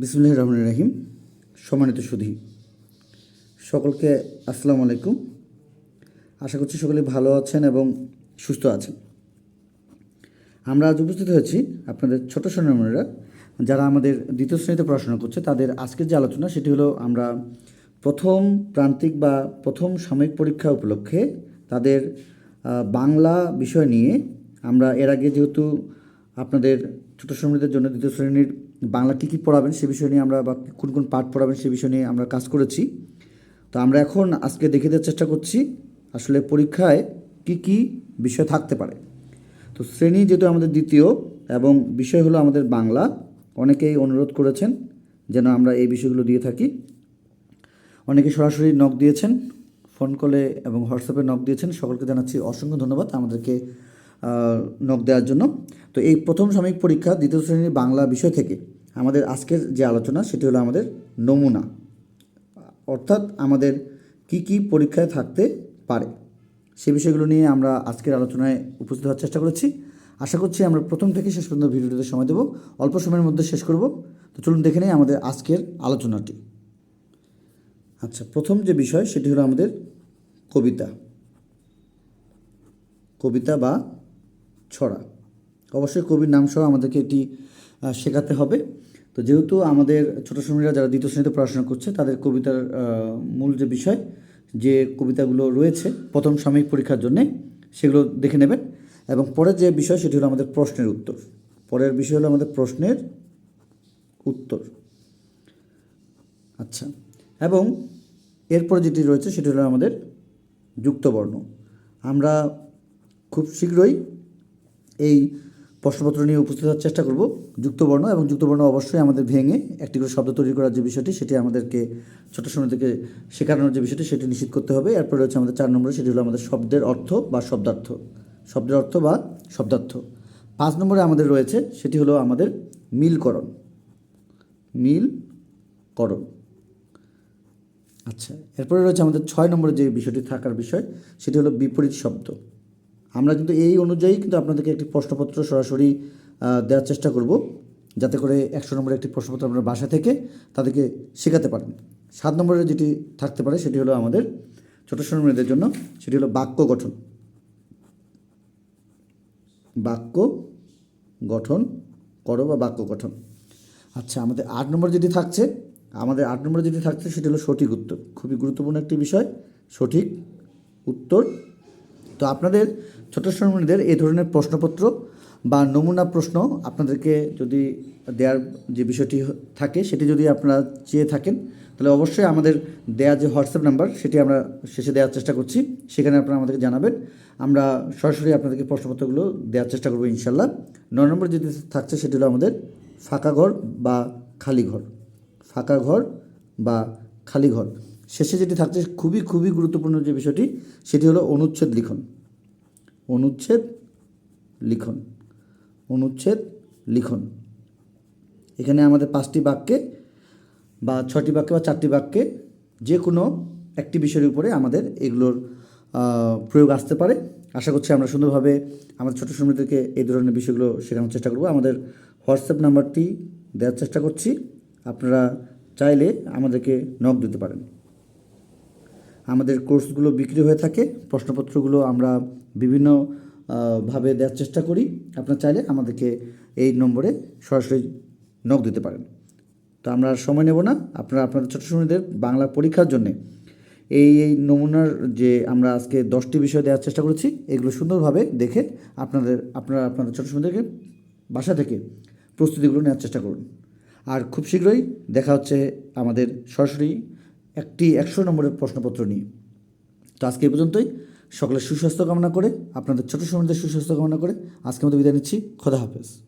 বিসমুল্লাহ রহমান রাহিম। সম্মানিত সুধী, সকলকে আসসালামু আলাইকুম। আশা করছি সকলে ভালো আছেন এবং সুস্থ আছেন। আমরা আজ উপস্থিত হয়েছি আপনাদের ছোট সোনামণিরা যারা আমাদের দ্বিতীয় শ্রেণীতে পড়াশোনা করছে, তাদের আজকের যে আলোচনা, সেটি হলো আমরা প্রথম প্রান্তিক বা প্রথম সাময়িক পরীক্ষা উপলক্ষে তাদের বাংলা বিষয় নিয়ে আমরা এর আগে যেহেতু আপনাদের ছোট শ্রমিকদের জন্য দ্বিতীয় শ্রেণির বাংলা কী কী পড়াবেন সে বিষয় নিয়ে আমরা বা কোন কোন পাঠ পড়াবেন সে বিষয় নিয়ে আমরা কাজ করেছি। তো আমরা এখন আজকে দেখে দেওয়ার চেষ্টা করছি আসলে পরীক্ষায় কি কি বিষয় থাকতে পারে। তো শ্রেণি যেহেতু আমাদের দ্বিতীয় এবং বিষয় হলো আমাদের বাংলা, অনেকেই অনুরোধ করেছেন যেন আমরা এই বিষয়গুলো দিয়ে থাকি। অনেকে সরাসরি নক দিয়েছেন ফোন কলে এবং হোয়াটসঅ্যাপে নক দিয়েছেন, সকলকে জানাচ্ছি অসংখ্য ধন্যবাদ। আমাদেরকে নক দেওয়ার জন্য। তো এই প্রথম সাময়িক পরীক্ষা দ্বিতীয় শ্রেণির বাংলা বিষয় থেকে আমাদের আজকের যে আলোচনা, সেটি হলো আমাদের নমুনা। অর্থাৎ আমাদের কি কি পরীক্ষায় থাকতে পারে। সে বিষয়গুলো নিয়ে আমরা আজকের আলোচনায় উপস্থিত হওয়ার চেষ্টা করেছি। আশা করছি আমরা প্রথম থেকে শেষ পর্যন্ত ভিডিওটিতে সময় দেবো। অল্প সময়ের মধ্যে শেষ করব। তো চলুন দেখে নেই আমাদের আজকের আলোচনাটি। আচ্ছা প্রথম যে বিষয়, সেটি হলো আমাদের কবিতা। কবিতা বা ছড়া। অবশ্যই কবির নাম সহ আমাদেরকে এটি শেখাতে হবে। তো যেহেতু আমাদের ছোটো শ্রেণীরা যারা দ্বিতীয় শ্রেণীতে পড়াশোনা করছে, তাদের কবিতার মূল যে বিষয়, যে কবিতাগুলো রয়েছে প্রথম সাময়িক পরীক্ষার জন্যে, সেগুলো দেখে নেবেন। এবং পরের যে বিষয়, সেটি হলো আমাদের প্রশ্নের উত্তর। পরের বিষয় হলো আমাদের প্রশ্নের উত্তর। আচ্ছা। এবং এরপর যেটি রয়েছে, সেটি হলো আমাদের যুক্তবর্ণ। আমরা খুব শীঘ্রই এই প্রশ্নপত্র নিয়ে উপস্থিত হওয়ার চেষ্টা করব। যুক্তবর্ণ এবং যুক্তবর্ণ অবশ্যই আমাদের ভেঙে একটি করে শব্দ তৈরি করার যে বিষয়টি, সেটি আমাদেরকে ছোটো সময় থেকে শেখানোর যে বিষয়টি, সেটি নিশ্চিত করতে হবে। এরপরে রয়েছে আমাদের চার নম্বরে, সেটি হলো আমাদের শব্দের অর্থ বা শব্দার্থ। শব্দের অর্থ বা শব্দার্থ। পাঁচ নম্বরে আমাদের রয়েছে, সেটি হলো আমাদের মিলকরণ। মিলকরণ। আচ্ছা এরপরে রয়েছে আমাদের ছয় নম্বরে যে বিষয়টি থাকার বিষয়, সেটি হলো বিপরীত শব্দ। আমরা কিন্তু এই অনুযায়ী কিন্তু আপনাদেরকে একটি প্রশ্নপত্র সরাসরি দেওয়ার চেষ্টা করব, যাতে করে একশো নম্বরের একটি প্রশ্নপত্র আপনার বাসা থেকে তাদেরকে শেখাতে পারেন। সাত নম্বরে যেটি থাকতে পারে সেটি হলো আমাদের ছোটো ছোটো মেয়েদের জন্য, সেটি হলো বাক্য গঠন। বাক্য গঠন করো বা বাক্য গঠন। আচ্ছা আমাদের আট নম্বর যেটি থাকছে, আমাদের আট নম্বর যেটি থাকছে সেটি হলো সঠিক উত্তর। খুবই গুরুত্বপূর্ণ একটি বিষয়, সঠিক উত্তর তো আপনাদের, ছোটো শ্রেণীদের এই ধরনের প্রশ্নপত্র বা নমুনা প্রশ্ন আপনাদেরকে যদি দেওয়ার যে বিষয়টি থাকে, সেটি যদি আপনারা চেয়ে থাকেন, তাহলে অবশ্যই আমাদের দেওয়া যে হোয়াটসঅ্যাপ নাম্বার, সেটি আমরা শেষে দেওয়ার চেষ্টা করছি। সেখানে আপনারা আমাদেরকে জানাবেন। আমরা সরাসরি আপনাদেরকে প্রশ্নপত্রগুলো দেওয়ার চেষ্টা করব ইনশাল্লাহ। নয় নম্বর যেটি থাকছে, সেটি হলো আমাদের ফাঁকা ঘর বা খালি ঘর। ফাঁকা ঘর বা খালি ঘর। শেষে যেটি থাকছে খুবই খুবই গুরুত্বপূর্ণ যে বিষয়টি, সেটি হলো অনুচ্ছেদ লিখন। অনুচ্ছেদ লিখন। অনুচ্ছেদ লিখন। এখানে আমাদের পাঁচটি বাক্যে বা ছটি বাক্যে বা চারটি বাক্যে যে কোনো একটি বিষয়ের উপরে আমাদের এগুলোর প্রয়োগ আসতে পারে। আশা করছি আমরা সুন্দরভাবে আমাদের ছোটো শ্রমিকদেরকে এই ধরনের বিষয়গুলো শেখানোর চেষ্টা করব। আমাদের হোয়াটসঅ্যাপ নাম্বারটি দেওয়ার চেষ্টা করছি। আপনারা চাইলে আমাদেরকে নক দিতে পারেন। আমাদের কোর্সগুলো বিক্রি হয়ে থাকে, প্রশ্নপত্রগুলো আমরা বিভিন্ন ভাবে দেওয়ার চেষ্টা করি। আপনারা চাইলে আমাদেরকে এই নম্বরে সরাসরি নক দিতে পারেন। তো আমরা সময় নেব না। আপনারা আপনাদের ছোটো শ্রেণীদের বাংলা পরীক্ষার জন্যে এই এই নমুনার যে আমরা আজকে দশটি বিষয় দেওয়ার চেষ্টা করেছি, এগুলো সুন্দরভাবে দেখে আপনাদের, আপনারা আপনাদের ছোটো শ্রেণীদেরকে বাসা থেকে প্রস্তুতিগুলো নেওয়ার চেষ্টা করুন। আর খুব শীঘ্রই দেখা হচ্ছে আমাদের সরাসরি একটি একশো নম্বরের প্রশ্নপত্র নিয়ে। তো আজকে এই পর্যন্তই। সকলের সুস্বাস্থ্য কামনা করে, আপনাদের ছোটো সময়দের সুস্বাস্থ্য কামনা করে আজকে মতো বিদায় নিচ্ছি। খোদা হাফেজ।